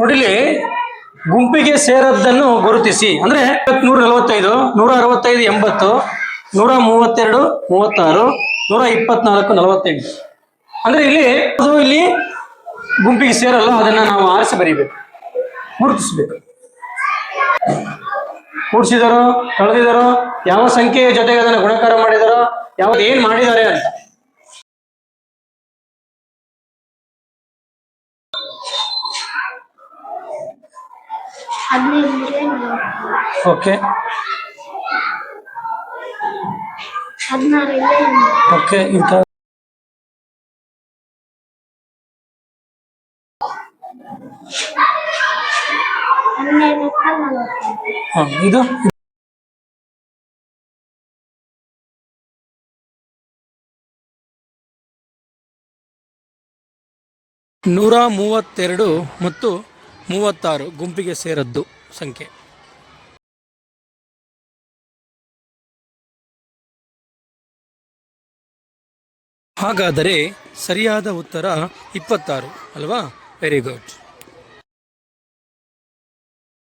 ನೋಡಿಲಿ ಗುಂಪಿಗೆ ಸೇರದ್ದನ್ನು ಗುರುತಿಸಿ. ಅಂದ್ರೆ ನೂರ ನಲವತ್ತೈದು ನೂರ ಅರವತ್ತೈದು ಎಂಬತ್ತು ನೂರ ಮೂವತ್ತೆರಡು ಮೂವತ್ತಾರು ನೂರ ಇಪ್ಪತ್ನಾಲ್ಕು ನಲವತ್ತೆಂಟು ಅಂದ್ರೆ ಇಲ್ಲಿ ಅದು ಇಲ್ಲಿ ಗುಂಪಿಗೆ ಸೇರಲ್ಲ, ಅದನ್ನ ನಾವು ಆರಿಸಿ ಬರೀಬೇಕು. ಗುರುತಿಸ್ಬೇಕು. ಕೂಡಿಸಿದಾರೋ ಕಳೆದಿದಾರೋ, ಯಾವ ಸಂಖ್ಯೆಯ ಜೊತೆಗೆ ಅದನ್ನು ಗುಣಕಾರ ಮಾಡಿದಾರೋ, ಯಾವ್ದು ಏನ್ ಮಾಡಿದ್ದಾರೆ ಅಂತ. ಓಕೆ. ಓಕೆ ಇಂಥ ಇದು ನೂರ ಮೂವತ್ತೆರಡು ಮತ್ತು ಮೂವತ್ತಾರು ಗುಂಪಿಗೆ ಸೇರದ್ದು ಸಂಖ್ಯೆ. ಹಾಗಾದರೆ ಸರಿಯಾದ ಉತ್ತರ ಇಪ್ಪತ್ತಾರು ಅಲ್ವಾ? Very good